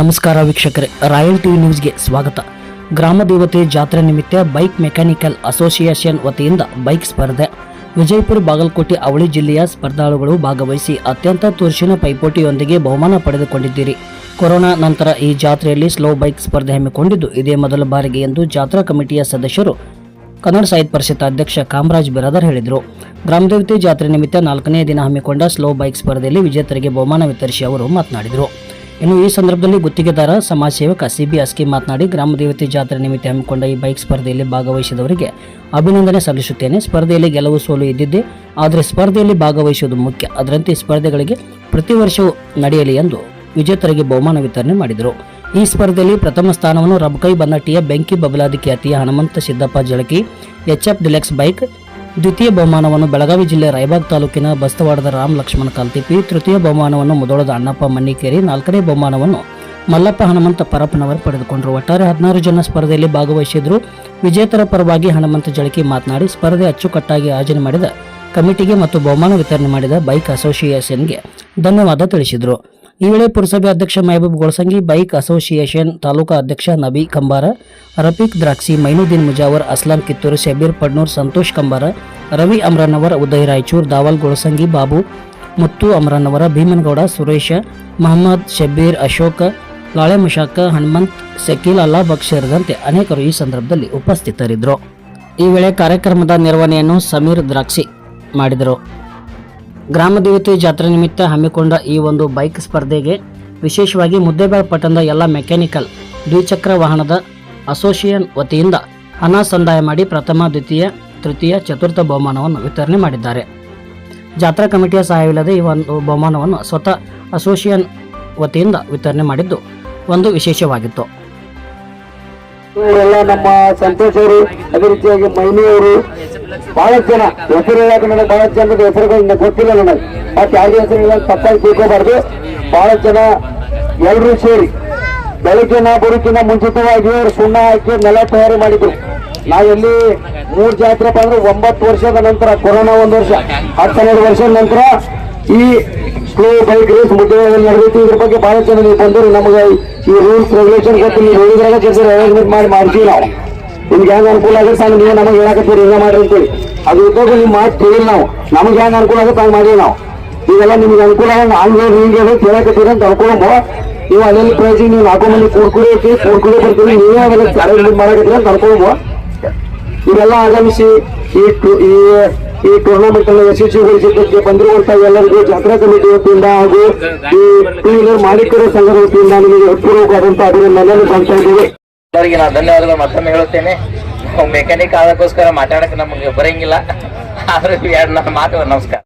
ನಮಸ್ಕಾರ ವೀಕ್ಷಕರೇ, royal TV ನ್ಯೂಸ್ಗೆ ಸ್ವಾಗತ. ಗ್ರಾಮ ದೇವತೆ ಜಾತ್ರೆ ನಿಮಿತ್ತ ಬೈಕ್ ಮೆಕ್ಯಾನಿಕಲ್ ಅಸೋಸಿಯೇಷನ್ ವತಿಯಿಂದ ಬೈಕ್ ಸ್ಪರ್ಧೆ. ವಿಜಯಪುರ ಬಾಗಲಕೋಟೆ ಅವಳಿ ಜಿಲ್ಲೆಯ ಸ್ಪರ್ಧಾಳುಗಳು ಭಾಗವಹಿಸಿ ಅತ್ಯಂತ ತುರ್ಷಿನ ಪೈಪೋಟಿಯೊಂದಿಗೆ ಬಹುಮಾನ ಪಡೆದುಕೊಂಡಿದ್ದೀರಿ. ಕೊರೋನಾ ನಂತರ ಈ ಜಾತ್ರೆಯಲ್ಲಿ ಸ್ಲೋ ಬೈಕ್ ಸ್ಪರ್ಧೆ ಹಮ್ಮಿಕೊಂಡಿದ್ದು ಇದೇ ಮೊದಲ ಬಾರಿಗೆ ಎಂದು ಜಾತ್ರಾ ಕಮಿಟಿಯ ಸದಸ್ಯರು ಕನ್ನಡ ಸಾಹಿತ್ಯ ಪರಿಷತ್ ಅಧ್ಯಕ್ಷ ಕಾಮರಾಜ್ ಬಿರಾದರ್ ಹೇಳಿದರು. ಗ್ರಾಮದೇವತೆ ಜಾತ್ರೆ ನಿಮಿತ್ತ ನಾಲ್ಕನೇ ದಿನ ಹಮ್ಮಿಕೊಂಡ ಸ್ಲೋ ಬೈಕ್ ಸ್ಪರ್ಧೆಯಲ್ಲಿ ವಿಜೇತರಿಗೆ ಬಹುಮಾನ ವಿತರಿಸಿ ಅವರು ಮಾತನಾಡಿದರು. ಇನ್ನು ಈ ಸಂದರ್ಭದಲ್ಲಿ ಗುತ್ತಿಗೆದಾರ ಸಮಾಜ ಸೇವಕ ಸಿಬಿ ಅಸ್ಕಿ ಮಾತನಾಡಿ, ಗ್ರಾಮ ದೇವತೆ ಜಾತ್ರೆ ನಿಮಿತ್ತ ಹಮ್ಮಿಕೊಂಡ ಈ ಬೈಕ್ ಸ್ಪರ್ಧೆಯಲ್ಲಿ ಭಾಗವಹಿಸಿದವರಿಗೆ ಅಭಿನಂದನೆ ಸಲ್ಲಿಸುತ್ತೇನೆ. ಸ್ಪರ್ಧೆಯಲ್ಲಿ ಗೆಲುವು ಸೋಲು ಇದ್ದಿದ್ದೆ ಆದರೆ ಸ್ಪರ್ಧೆಯಲ್ಲಿ ಭಾಗವಹಿಸುವುದು ಮುಖ್ಯ. ಅದರಂತೆ ಸ್ಪರ್ಧೆಗಳಿಗೆ ಪ್ರತಿ ವರ್ಷವೂ ನಡೆಯಲಿ ಎಂದು ವಿಜೇತರಿಗೆ ಬಹುಮಾನ ವಿತರಣೆ ಮಾಡಿದರು. ಈ ಸ್ಪರ್ಧೆಯಲ್ಲಿ ಪ್ರಥಮ ಸ್ಥಾನವನ್ನು ರಬ್ಕೈ ಬನ್ನಟ್ಟಿಯ ಬೆಂಕಿ ಬಬಲಾದಿ ಖ್ಯಾತಿಯ Hanumantha Siddappa Jalaki HF deluxe bike ದ್ವಿತೀಯ ಬಹುಮಾನವನ್ನು ಬೆಳಗಾವಿ ಜಿಲ್ಲೆ ರಾಯಬಾಗ್ ತಾಲೂಕಿನ ಬಸ್ತವಾಡದ ರಾಮ್ ಲಕ್ಷ್ಮಣ ಕಾಲ್ತಿಪಿ ತೃತೀಯ ಬಹುಮಾನವನ್ನು ಮುದೋಳದ ಅಣ್ಣಪ್ಪ ಮನ್ನಿಕೇರಿ, ನಾಲ್ಕನೇ ಬಹುಮಾನವನ್ನು ಮಲ್ಲಪ್ಪ ಹನುಮಂತ ಪರಪ್ಪನವರು ಪಡೆದುಕೊಂಡರು. ಒಟ್ಟಾರೆ ಹದಿನಾರು ಜನ ಸ್ಪರ್ಧೆಯಲ್ಲಿ ಭಾಗವಹಿಸಿದ್ರು. ವಿಜೇತರ ಪರವಾಗಿ ಹನುಮಂತ ಜಳಕಿ ಮಾತನಾಡಿ, ಸ್ಪರ್ಧೆ ಅಚ್ಚುಕಟ್ಟಾಗಿ ಆಯೋಜನೆ ಮಾಡಿದ ಕಮಿಟಿಗೆ ಮತ್ತು ಬಹುಮಾನ ವಿತರಣೆ ಮಾಡಿದ ಬೈಕ್ ಅಸೋಸಿಯೇಷನ್ಗೆ ಧನ್ಯವಾದ ತಿಳಿಸಿದರು. ಈ ವೇಳೆ ಪುರಸಭೆ ಅಧ್ಯಕ್ಷ ಮೆಹಬೂಬ್ ಗೊಳಸಂಗಿ, ಬೈಕ್ ಅಸೋಸಿಯೇಷನ್ ತಾಲೂಕಾ ಅಧ್ಯಕ್ಷ ನಬಿ ಕಂಬಾರ, ರಫೀಕ್ ದ್ರಾಕ್ಷಿ, ಮೈನುದ್ದೀನ್ ಮುಜಾವರ್, ಅಸ್ಲಾಂ ಕಿತ್ತೂರು, ಶಬೀರ್ ಪಡ್ನೂರ್, ಸಂತೋಷ್ ಕಂಬಾರ, ರವಿ ಅಮರನವರ, ಉದಯ್ ರಾಯಚೂರ್, ದಾವಲ್ ಗೊಳಸಂಗಿ, ಬಾಬು ಮುತ್ತು ಅಮರನವರ, ಭೀಮನ್ಗೌಡ, ಸುರೇಶ, ಮಹಮ್ಮದ್, ಶಬೀರ್, ಅಶೋಕ, ಲಾಳೆ ಮುಷಾಕ ಹನುಮಂತ್, ಶಕೀಲ್ ಅಲ್ಲಾಬಕ್ ಸೇರಿದಂತೆ ಅನೇಕರು ಈ ಸಂದರ್ಭದಲ್ಲಿ ಉಪಸ್ಥಿತರಿದ್ದರು. ಈ ವೇಳೆ ಕಾರ್ಯಕ್ರಮದ ನಿರ್ವಹಣೆಯನ್ನು ಸಮೀರ್ ದ್ರಾಕ್ಷಿ ಮಾಡಿದರು. ಗ್ರಾಮ ದೇವತೆ ಜಾತ್ರೆ ನಿಮಿತ್ತ ಹಮ್ಮಿಕೊಂಡ ಈ ಒಂದು ಬೈಕ್ ಸ್ಪರ್ಧೆಗೆ ವಿಶೇಷವಾಗಿ ಮುದ್ದೇಬಾಳ್ ಪಟ್ಟಣದ ಎಲ್ಲ ಮೆಕ್ಯಾನಿಕಲ್ ದ್ವಿಚಕ್ರ ವಾಹನದ ಅಸೋಸಿಯೇಷನ್ ವತಿಯಿಂದ ಹಣ ಸಂದಾಯ ಮಾಡಿ ಪ್ರಥಮ, ದ್ವಿತೀಯ, ತೃತೀಯ, ಚತುರ್ಥ ಬಹುಮಾನವನ್ನು ವಿತರಣೆ ಮಾಡಿದ್ದಾರೆ. ಜಾತ್ರಾ ಕಮಿಟಿಯ ಸಹಾಯವಿಲ್ಲದೆ ಈ ಒಂದು ಬಹುಮಾನವನ್ನು ಸ್ವತಃ ಅಸೋಸಿಯೇಷನ್ ವತಿಯಿಂದ ವಿತರಣೆ ಮಾಡಿದ್ದು ಒಂದು ವಿಶೇಷವಾಗಿತ್ತು. ಎಲ್ಲ ನಮ್ಮ ಸಂತೋಷ್ ಅವರು, ಅದೇ ರೀತಿಯಾಗಿ ಮೈನಿ ಅವರು ಬಹಳಷ್ಟು ಜನ ಹೆಸರು ಹೇಳಕ್ಕೆ ನನಗೆ ಬಹಳಷ್ಟು ಜನದ ಹೆಸರುಗಳನ್ನ ಗೊತ್ತಿಲ್ಲ ನನಗೆ. ಮತ್ತೆ ಯಾವ್ದು ಹೆಸರು ಇಲ್ಲ ತಪ್ಪಾಗಿ ತಿಳ್ಕೋಬಾರ್ದು. ಬಹಳಷ್ಟು ಜನ ಎಲ್ಲರೂ ಸೇರಿ ಬೆಳಗ್ಗಿನ ಬರುಕಿನ ಮುಂಚಿತವಾಗಿ ಅವರು ಸುಣ್ಣ ಹಾಕಿ ನೆಲ ತಯಾರಿ ಮಾಡಿದ್ರು. ನಾವೆಲ್ಲಿ ಮೂರ್ ಜಾತ್ರೆ ಬಂದ್ರೆ ಒಂಬತ್ತು ವರ್ಷದ ನಂತರ, ಕೊರೋನಾ ಒಂದು ವರ್ಷ ಹತ್ತೆರಡು ವರ್ಷದ ನಂತರ ಈ ಸ್ಲೋ ಬೈಕ್ ರೇಸ್ ಮುದ್ದೆ ನಡೆದೈತಿ ಇದ್ರ ಬಗ್ಗೆ ಬಹಳ ಜನ ನೀವು ಬಂದರು. ನಮಗೆ ಈ ರೂಲ್ಸ್ ರೆಗ್ಯುಲೇಷನ್ ಗೊತ್ತಿಲ್ಲ ಹೇಳಿದ್ರಾಗ ಅರೇಂಜ್ಮೆಂಟ್ ಮಾಡಿ ಮಾಡ್ತೀವಿ ನಾವು. ನಿಮ್ಗೆ ಹೆಂಗ್ ಅನುಕೂಲ ಆಗುತ್ತೆ ಹಂಗೆ ನೀವು ನಮಗೆ ಹೇಳಕತ್ತೀರಿ ಹಿಂಗ ಮಾಡ್ರಿ ಅಂತೇಳಿ. ಅದು ಇದ್ದಾಗ ನಿಮ್ಮ ಮಾತು ಕೇಳಿಲ್ಲ ನಾವು. ನಮ್ಗೆ ಹೆಂಗ್ ಅನುಕೂಲ ಆಗುತ್ತೆ ಹಂಗೆ ಮಾಡಿವಿ ನಾವು. ಇವೆಲ್ಲ ನಿಮ್ಗೆ ಅನುಕೂಲ ಹಂಗ್ ಹಂಗೆ ಹಿಂಗೆ ಹೇಳಿ ಕೇಳಕತ್ತೀರಿ ಅಂತ ಅನ್ಕೊಳ್ಳೋ ನೀವು ಅಲ್ಲಿ ಪ್ರೈಸ್ ನೀವು ನಾಲ್ಕು ಮಂದಿ ಕೂಡ್ಕೊಡಿ ಐತಿ ಕೂಡ್ಕೊಡಿ ಬರ್ತೀವಿ. ನೀವೇ ಅವೆಲ್ಲ ಅರೇಂಜ್ಮೆಂಟ್ ಮಾಡಕತ್ತೀರಿ ಅಂತ ಅನ್ಕೊಳ್ಳೋ ಇವೆಲ್ಲ ಆಗಮಿಸಿ ಈ ಈ ಟೂರ್ನಮೆಂಟ್ ಅನ್ನು ಯಶಸ್ವಿಗೊಳಿಸಿದ್ದಕ್ಕೆ ಬಂದಿರುವಂತಹ ಎಲ್ಲರಿಗೂ ಜಾತ್ರಾ ಕಮಿಟಿ ವತಿಯಿಂದ ಹಾಗೂ ಈ ಟೂ ವೀಲರ್ ಮಾಲೀಕರ ಸಂಘದ ವತಿಯಿಂದ ನಿಮಗೆ ಹೃತ್ಪೂರ್ವಕವಾದಂತಹ ಅಭಿನಂದನೆ ಸಲ್ಲಿಸ್ತಾ ಇದ್ದೇವೆ. ಎಲ್ಲರಿಗೆ ನಾನು ಧನ್ಯವಾದಗಳು. ಮತ್ತೊಮ್ಮೆ ಹೇಳುತ್ತೇನೆ ನಾವು ಮೆಕ್ಯಾನಿಕ್ ಆದಕ್ಕೋಸ್ಕರ ಮಾತಾಡಕ್ಕೆ ನಮಗೆ ಬರಂಗಿಲ್ಲ. ಆದ್ರೆ ಎರಡು ನನ್ನ ಮಾತು ನಮಸ್ಕಾರ.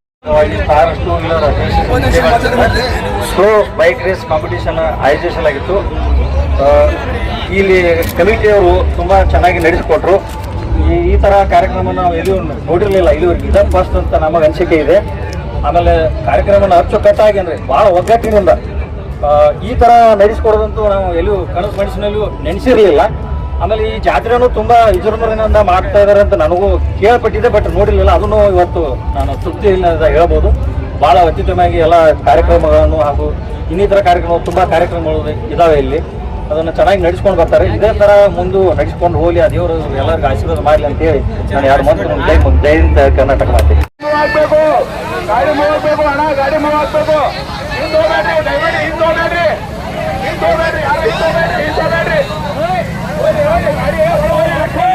ಸ್ಲೋ ಬೈಕ್ ರೇಸ್ ಕಾಂಪಿಟೇಷನ್ ಆಯೋಜಿಸಲಾಗಿತ್ತು ಆಗಿತ್ತು. ಇಲ್ಲಿ ಕಮಿಟಿಯವರು ತುಂಬಾ ಚೆನ್ನಾಗಿ ನಡೆಸಿಕೊಟ್ರು. ಈ ಈ ತರ ಕಾರ್ಯಕ್ರಮ ನಾವು ಎಲ್ಲಿಯೂ ನೋಡಿರಲಿಲ್ಲ ಇಲ್ಲಿವರೆಗೆ ಇದ ಫಸ್ಟ್ ಅಂತ ನಮಗೆ ಅನಿಸಿಕೆ ಇದೆ. ಆಮೇಲೆ ಕಾರ್ಯಕ್ರಮನ ಅಚ್ಚುಕಟ್ಟಾಗಿ ಅಂದ್ರೆ ಬಹಳ ಒಗ್ಗಟ್ಟಿನಿಂದ ಈ ತರ ನಡೆಸ್ಕೊಡೋದಂತೂ ನಾವು ಎಲ್ಲೂ ಕನಸು ಮನಸ್ಸಿನಲ್ಲೂ ನೆನೆಸಿರಲಿಲ್ಲ. ಆಮೇಲೆ ಈ ಜಾತ್ರೆನೂ ತುಂಬಾ ವಿಜೃಂಭಣೆಯಿಂದ ಮಾಡ್ತಾ ಇದಾರೆ ಅಂತ ನನಗೂ ಕೇಳ್ಪಟ್ಟಿದೆ ಬಟ್ ನೋಡಿರ್ಲಿಲ್ಲ. ಅದನ್ನು ಇವತ್ತು ನಾನು ತೃಪ್ತಿ ಇಲ್ಲ ಅಂತ ಹೇಳ್ಬೋದು. ಬಹಳ ಅತ್ಯುತ್ತಮವಾಗಿ ಎಲ್ಲ ಕಾರ್ಯಕ್ರಮಗಳನ್ನು ಹಾಗೂ ಇನ್ನಿತರ ಕಾರ್ಯಕ್ರಮ ತುಂಬಾ ಕಾರ್ಯಕ್ರಮಗಳು ಇದಾವೆ ಇಲ್ಲಿ. ಅದನ್ನು ಚೆನ್ನಾಗಿ ನಡೆಸ್ಕೊಂಡು ಬರ್ತಾರೆ. ಇದೇ ತರ ಮುಂದೆ ನಡೆಸ್ಕೊಂಡು ಹೋಗಿ ಆ ದೇವರು ಎಲ್ಲರಿಗೂ ಆಶೀರ್ವಾದ ಮಾಡಲಿ ಅಂತ ಹೇಳಿ ನಾನು ಎರಡು ಮಾತು ಜೈ ಜೈ ಹಿಂದ್ ಕರ್ನಾಟಕ ಮಾಡ್ತೀನಿ. ಮೂವ್ ಆಗ್ಬೇಕು ಹಿಂದ್ ಹೋಗ್ಬೇಡ್ರಿ ದಯಮಾಡಿ ಹಿಂದ್ ಹೋಗ್ಬೇಡ್ರಿ ಹಿಂದ್ ಹೋಗ್ಬೇಡ್ರಿ ಯಾರು ಹಿಂದ್ ಹೋಗ್ಬೇಡ್ರಿ ಹಿಂದ್ ಹೋಗ್ಬೇಡ್ರಿ ಹೋಗ್ರಿ, ಹೋಗ್ರಿ, ಗಾಡಿ ಒಳಗ್ ಹೋಗ್ರಿ, ಲಕ್ಷ್ಮಿ.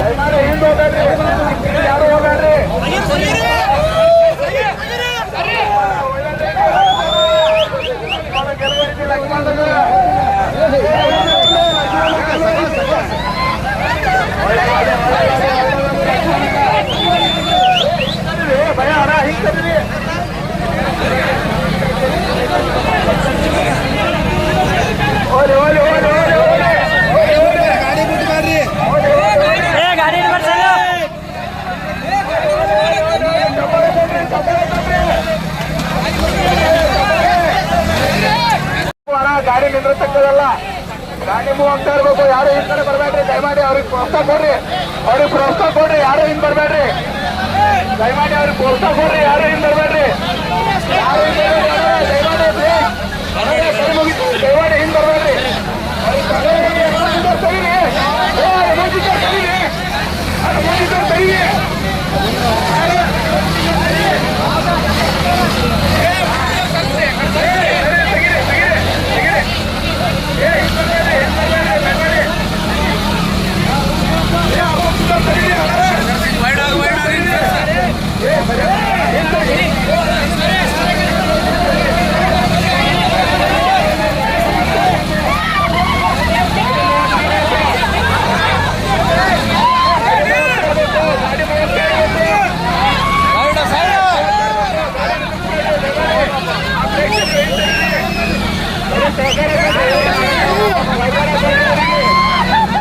ದಯಮಾಡಿ ಹಿಂದ್ ಹೋಗ್ಬೇಡ್ರಿ ಹಿಂದ್ ಯಾರು ಹೋಗ್ಬೇಡ್ರಿ ಗೆಲುವೈತಿ ಲಕ್ಷ್ಮಣರಿಗೆ. ಭಯ ಹಣ ಹಿಂಗ್ ತರ್ರಿ. ಹೋಗ್ಲಿ, ಹೋಗ್ಲಿ, ಹೋಗ್ಲಿ, ಹೋಗ್ಲಿ, ಹೋಗ್ಲಿ. ಹೋಗ್ಲಿ, ಹೋಗ್ಲಿ. ಹೋಗ್ಲಿ, ಹೋಗ್ಲಿ, ಹೋಗ್ಲಿ. ಹಣ ಗಾಡಿ ನಿಂದ್ರತಕ್ಕದಲ್ಲ ಗಾಡಿ ಮೂವ್ ಆಗ್ತಾ ಇರ್ಬೇಕು. ಯಾರು ಹಿಂದ್ ಕಡೆ ಬರ್ಬೇಡ್ರಿ? ದಯಮಾಡಿ ಅವ್ರಿಗೆ ಪ್ರೋತ್ಸಾಹ ಕೊಡ್ರಿ. ಅವ್ರಿಗೆ ಪ್ರೋತ್ಸಾಹ ಕೊಡ್ರಿ. ಯಾರು ಹಿಂದ್ ಬರ್ಬೇಡ್ರಿ? ದಯಮಾಡಿ ಅವ್ರಿಗೆ ಪ್ರೋತ್ಸಾಹ ಕೊಡ್ರಿ. ಯಾರು ಹಿಂದ್ ಬರಬೇಡ್ರಿ?